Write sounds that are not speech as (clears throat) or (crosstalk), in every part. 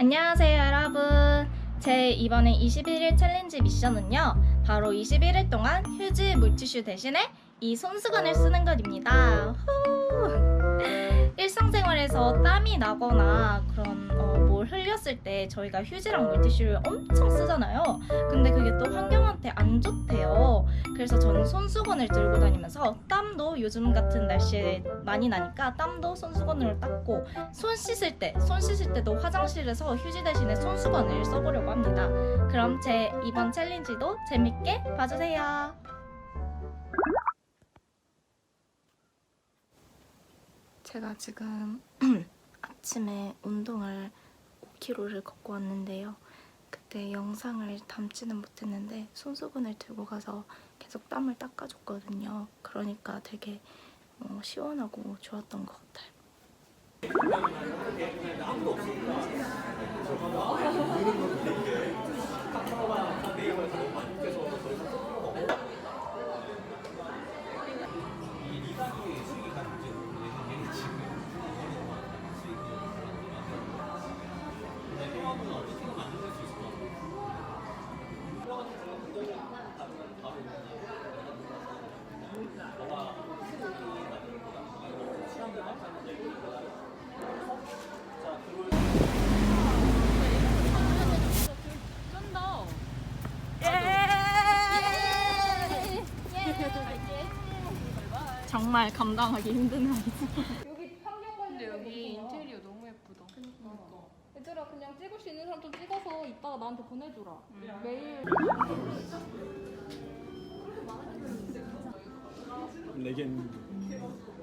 안녕하세요 여러분 제 이번에 21일 챌린지 미션은요 바로 21일 동안 휴지 물티슈 대신에 이 손수건을 쓰는 것입니다 후. 일상생활에서 땀이 나거나 그런 어, 뭘 흘렸을 때 저희가 휴지랑 물티슈를 엄청 쓰잖아요 근데 그게 또 환경한테 안 좋대요 그래서 저는 손수건을 들고 다니면서 땀도 요즘 같은 날씨에 많이 나니까 땀도 손수건으로 닦고 손 씻을 때, 손 씻을 때도 화장실에서 휴지 대신에 손수건을 써보려고 합니다. 그럼 제 이번 챌린지도 재밌게 봐주세요. 제가 지금 (clears throat) 아침에 운동을 5km를 걷고 왔는데요. 그때 영상을 담지는 못했는데 손수건을 들고 가서 계속 땀을 닦아줬거든요. 그러니까 되게 어, 시원하고 좋았던 것 같아요. 정말 감당하기 힘든 아이. 여기 환경 관리 여기 인테리어 너무 예쁘다. 얘들아 그냥 찍을 수 있는 사람 좀 찍어서 이따가 나한테 보내줘라. 매일. 레겐.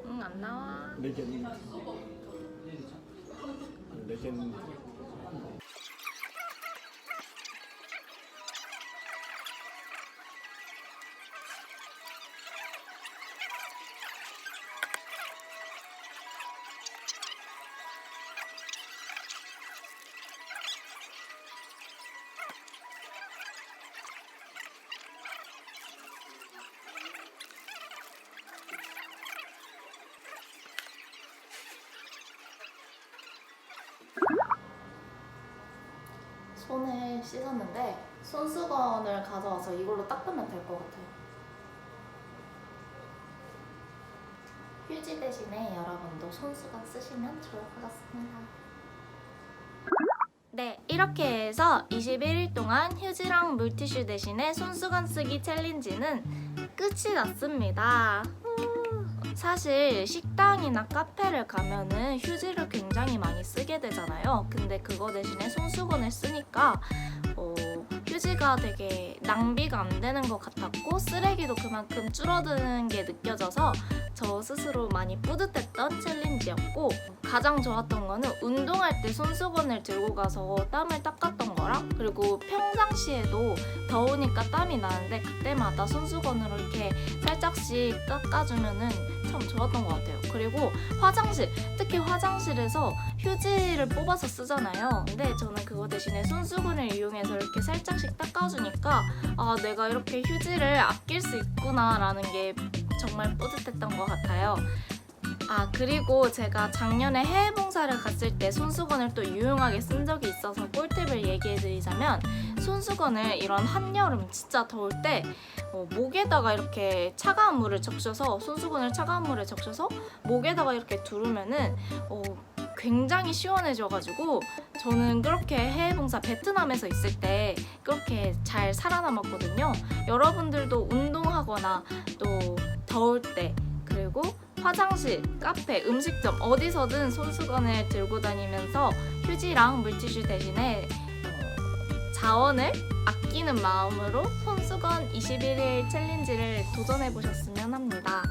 응, 안 나와. 레겐. 레겐 손을 씻었는데 손수건을 가져와서 이걸로 닦으면 될 것 같아요. 휴지 대신에 여러분도 손수건 쓰시면 좋을 것 같습니다. 네, 이렇게 해서 21일 동안 휴지랑 물티슈 대신에 손수건 쓰기 챌린지는 끝이 났습니다. 후. 사실 식당이나 카페를 가면은 휴지를 굉장히 많이 쓰게 되잖아요. 근데 그거 대신에 손수건을 쓰니까 어, 휴지가 되게 낭비가 안 되는 것 같았고 쓰레기도 그만큼 줄어드는 게 느껴져서 저 스스로 많이 뿌듯했던 챌린지였고 가장 좋았던 거는 운동할 때 손수건을 들고 가서 땀을 닦았던 거랑 그리고 평상시에도 더우니까 땀이 나는데 그때마다 손수건으로 이렇게 살짝씩 닦아주면은 참 좋았던 것 같아요. 그리고 화장실, 특히 화장실에서 휴지를 뽑아서 쓰잖아요. 근데 저는 그거 대신에 손수건을 이용해서 이렇게 살짝씩 닦아주니까 아, 내가 이렇게 휴지를 아낄 수 있구나라는 게 정말 뿌듯했던 것 같아요. 아 그리고 제가 작년에 해외 봉사를 갔을 때 손수건을 또 유용하게 쓴 적이 있어서 꿀팁을 얘기해드리자면 손수건을 이런 한여름 진짜 더울 때 어, 목에다가 이렇게 차가운 물을 적셔서 손수건을 차가운 물에 적셔서 목에다가 이렇게 두르면은 어, 굉장히 시원해져가지고 저는 그렇게 해외 봉사 베트남에서 있을 때 그렇게 잘 살아남았거든요. 여러분들도 운동하거나 또 더울 때 그리고 화장실, 카페, 음식점 어디서든 손수건을 들고 다니면서 휴지랑 물티슈 대신에 어, 자원을 아끼는 마음으로 손수건 21일 챌린지를 도전해 보셨으면 합니다.